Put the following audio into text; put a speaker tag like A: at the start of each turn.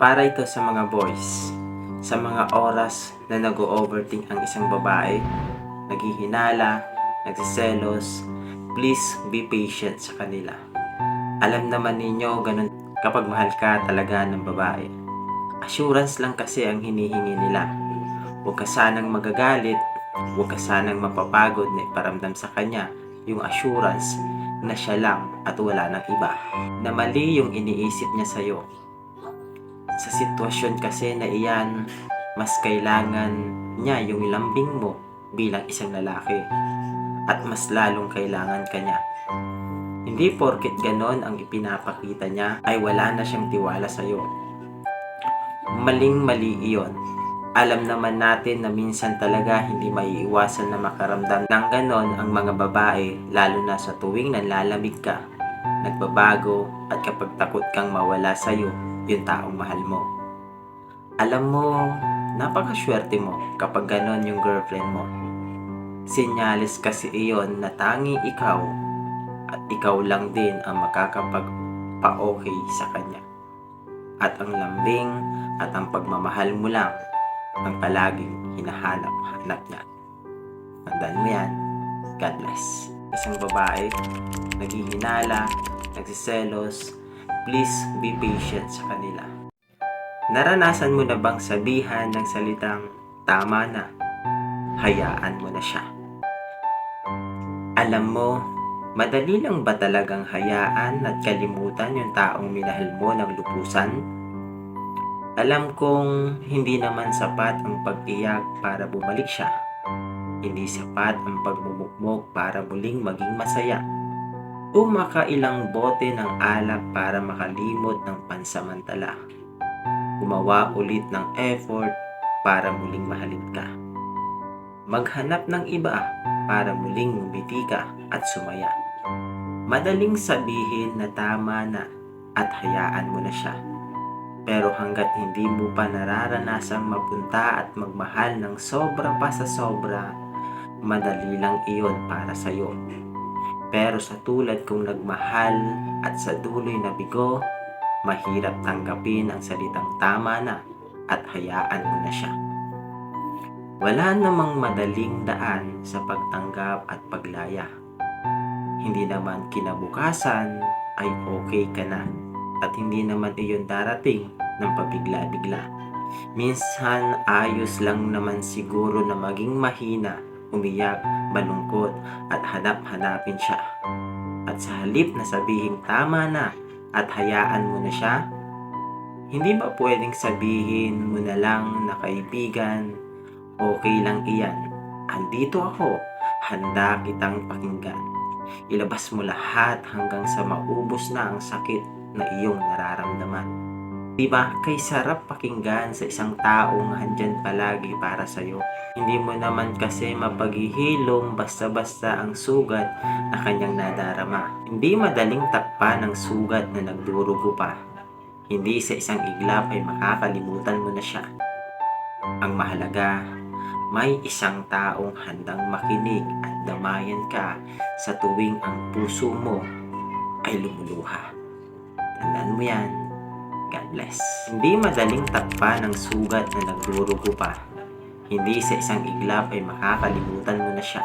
A: Para ito sa mga boys, sa mga oras na nag-overthink ang isang babae, naghihinala, nagsiselos, please be patient sa kanila. Alam naman ninyo ganun kapag mahal ka talaga ng babae. Assurance lang kasi ang hinihingi nila. Huwag ka sanang magagalit, huwag ka sanang mapapagod na iparamdam sa kanya yung assurance na siya lang at wala ng iba. Na mali yung iniisip niya sa'yo. Sa sitwasyon kasi na iyan, mas kailangan niya yung lambing mo bilang isang lalaki. At mas lalong kailangan ka niya. Hindi porket ganon ang ipinapakita niya ay wala na siyang tiwala sa'yo. Maling-mali iyon. Alam naman natin na minsan talaga hindi maiiwasan na makaramdam ng ganon ang mga babae lalo na sa tuwing nanlalamig ka, nagbabago at kapag takot kang mawala sa'yo yung taong mahal mo. Alam mo, napakaswerte mo kapag ganon yung girlfriend mo. Senyales kasi iyon na tanging ikaw at ikaw lang din ang makakapagpa-okay sa kanya. At ang lambing at ang pagmamahal mo lang ang palaging hinahanap-hanap niya. Tandaan mo yan. God bless. Isang babae, naghihinala, nagsiselos, please be patient sa kanila. Naranasan mo na bang sabihan ng salitang tama na? Hayaan mo na siya. Alam mo, madali lang ba talagang hayaan at kalimutan yung taong minahal mo ng lupusan? Alam kong hindi naman sapat ang pag-iyak para bumalik siya. Hindi sapat ang pagmumukmok para muling maging masaya. O makailang bote ng alak para makalimot ng pansamantala. Gumawa ulit ng effort para muling mahalin ka. Maghanap ng iba para muling ngumiti ka at sumaya. Madaling sabihin na tama na at hayaan mo na siya. Pero hanggat hindi mo pa nararanasang mapunta at magmahal ng sobra pa sa sobra, madali lang iyon para sa'yo. Pero sa tulad kong nagmahal at sa duloy na bigo, mahirap tanggapin ang salitang tama na at hayaan mo na siya. Wala namang madaling daan sa pagtanggap at paglaya. Hindi naman kinabukasan ay okay ka na at hindi naman iyon darating ng pabigla-bigla. Minsan ayos lang naman siguro na maging mahina, umiyak, malungkot at hanap-hanapin siya. At sa halip na sabihin tama na at hayaan mo na siya, hindi ba pwedeng sabihin mo na lang na kaibigan, okay lang iyan. Andito ako, handa kitang pakinggan. Ilabas mo lahat hanggang sa maubos na ang sakit na iyong nararamdaman. Diba, kay sarap pakinggan sa isang taong handyan palagi para sa'yo. Hindi mo naman kasi mapaghihilom basta-basta ang sugat na kanyang nadarama. Hindi madaling takpan ang sugat na nagdurugo pa. Hindi sa isang iglap ay makakalimutan mo na siya. Ang mahalaga, may isang taong handang makinig at damayan ka sa tuwing ang puso mo ay lumuluha. Tandaan mo yan. God bless. Hindi madaling takpan ang sugat na nagdurugo pa. Hindi sa isang iglap ay makakalimutan mo na siya.